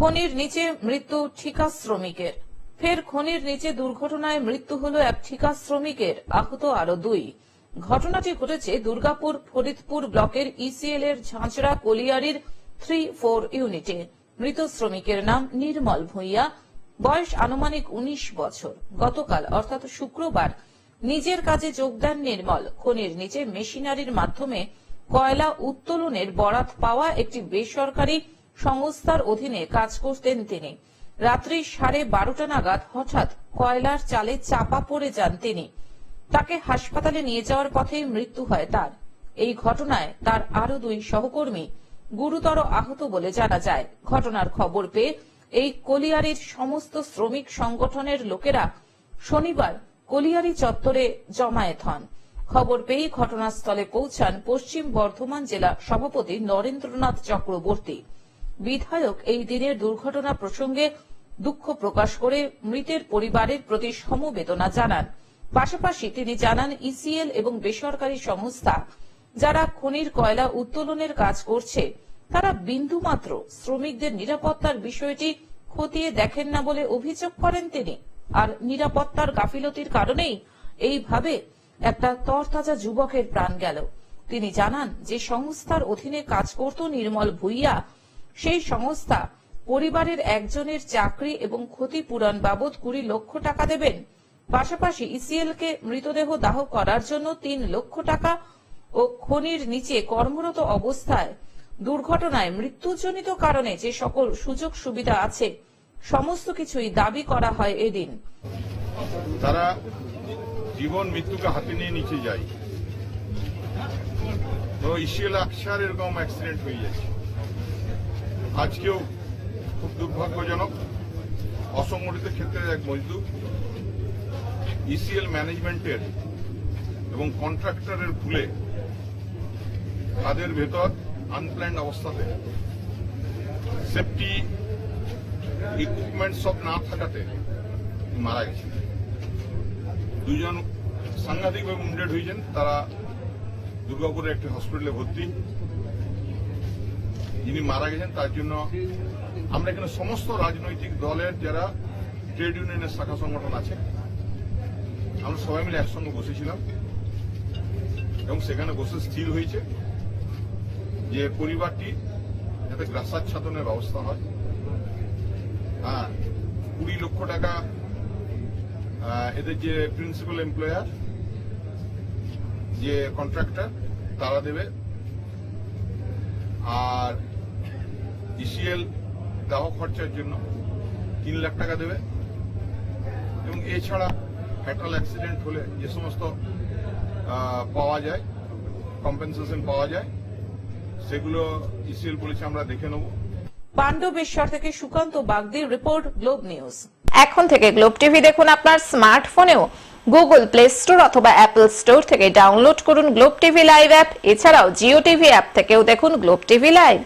খনির নিচে মৃত্যু ঠিকা শ্রমিকের ফের খনির নিচে দুর্ঘটনায় মৃত্যু হলো এক ঠিকা শ্রমিকের আহত আরও দুই। ঘটনাটি ঘটেছে দুর্গাপুর ফরিদপুর ব্লকের ইসিএল এর ঝাঁচড়া কলিয়ারির থ্রি ফোর ইউনিটে মৃত শ্রমিকের নাম নির্মল ভূঁইয়া, বয়স আনুমানিক উনিশ বছর। গতকাল, অর্থাৎ শুক্রবার, নিজের কাজে যোগ দেন নির্মল। খনির নিচে মেশিনারির মাধ্যমে কয়লা উত্তোলনের বরাত পাওয়া একটি বেসরকারি সংস্থার অধীনে কাজ করতেন তিনি। রাত্রি সাড়ে বারোটা নাগাদ হঠাৎ কয়লার চালে চাপা পড়ে যান তিনি। তাকে হাসপাতালে নিয়ে যাওয়ার পথেই মৃত্যু হয় তার। এই ঘটনায় তার আরও দুই সহকর্মী গুরুতর আহত বলে জানা যায়। ঘটনার খবর পেয়ে এই কলিয়ারির সমস্ত শ্রমিক সংগঠনের লোকেরা শনিবার কলিয়ারি চত্বরে জমায়েত হন। খবর পেয়ে ঘটনাস্থলে পৌঁছান পশ্চিম বর্ধমান জেলা সভাপতি নরেন্দ্রনাথ চক্রবর্তী। বিধায়ক এই দিনের দুর্ঘটনা প্রসঙ্গে দুঃখ প্রকাশ করে মৃতের পরিবারের প্রতি সমবেদনা জানান। পাশাপাশি তিনি জানান, ইসিএল এবং বেসরকারি সংস্থা যারা খনির কয়লা উত্তোলনের কাজ করছে, তারা বিন্দুমাত্র শ্রমিকদের নিরাপত্তার বিষয়টি খতিয়ে দেখেন না বলে অভিযোগ করেন তিনি। আর নিরাপত্তার গাফিলতির কারণেই এইভাবে একটা তরতাজা যুবকের প্রাণ গেল। তিনি জানান, যে সংস্থার অধীনে কাজ করত নির্মল ভুইয়া সেই সংস্থা পরিবারের একজনের চাকরি এবং ক্ষতিপূরণ বাবদ কুড়ি লক্ষ টাকা দেবেন। পাশাপাশি ইসিএল কে মৃতদেহ দাহ করার জন্য তিন লক্ষ টাকা ও খনির নিচে কর্মরত অবস্থায় দুর্ঘটনায় মৃত্যুজনিত কারণে যে সকল সুযোগ সুবিধা আছে, সমস্ত কিছুই দাবি করা হয় এদিন। তারা জীবন মৃত্যুকে হাতে নিয়ে নিচে যায়। তো ইসিএল আকসার এরকম অ্যাক্সিডেন্ট হয়ে যাচ্ছে। আজকেও খুব দুর্ভাগ্যজনক অসংগঠিত ক্ষেত্রের এক মজদুর ইসিএল ম্যানেজমেন্টের এবং কন্ট্রাক্টরের ভুলে তাদের ভেতর আনপ্ল্যান্ড অবস্থাতে সেফটি ইকুইপমেন্ট সব না থাকাতে মারা গেছে দুজন সাংঘাতিকভাবে উন্ডেড হয়েছেন। তারা দুর্গাপুরের একটি হসপিটালে ভর্তি। যিনি মারা গেছেন, তার জন্য আমরা এখানে সমস্ত রাজনৈতিক দলের যারা ট্রেড ইউনিয়নের শাখা সংগঠন আছে, আমরা সবাই মিলে একসঙ্গে বসেছিলাম এবং সেখানে বসে স্থির হয়েছে যে পরিবারটি যাতে গ্রাসাচ্ছাদনের ব্যবস্থা হয়। হ্যাঁ কুড়ি লক্ষ টাকা এদের যে প্রিন্সিপাল এমপ্লয়ার যে কন্ট্রাক্টর তারা দেবে। আর ইসিএল দাহ খরচার জন্য তিন লাখ টাকা দেবে। এবং এছাড়া ফ্যাটাল অ্যাক্সিডেন্ট হলে যে সমস্ত পাওয়া যায় কম্পেনসেশন পাওয়া যায় সেগুলো ইসিএল বলেছে আমরা দেখে নেব। পাণ্ডবেশ্বর থেকে সুকান্ত বাগদির রিপোর্ট গ্লোব নিউজ এখন থেকে গ্লোব টিভি দেখুন আপনার স্মার্টফোনেও গুগল প্লে স্টোর অথবা অ্যাপল স্টোর থেকে ডাউনলোড করুন গ্লোব টিভি লাইভ অ্যাপ এছাড়াও জিও টিভি অ্যাপ থেকেও দেখুন গ্লোব টিভি লাইভ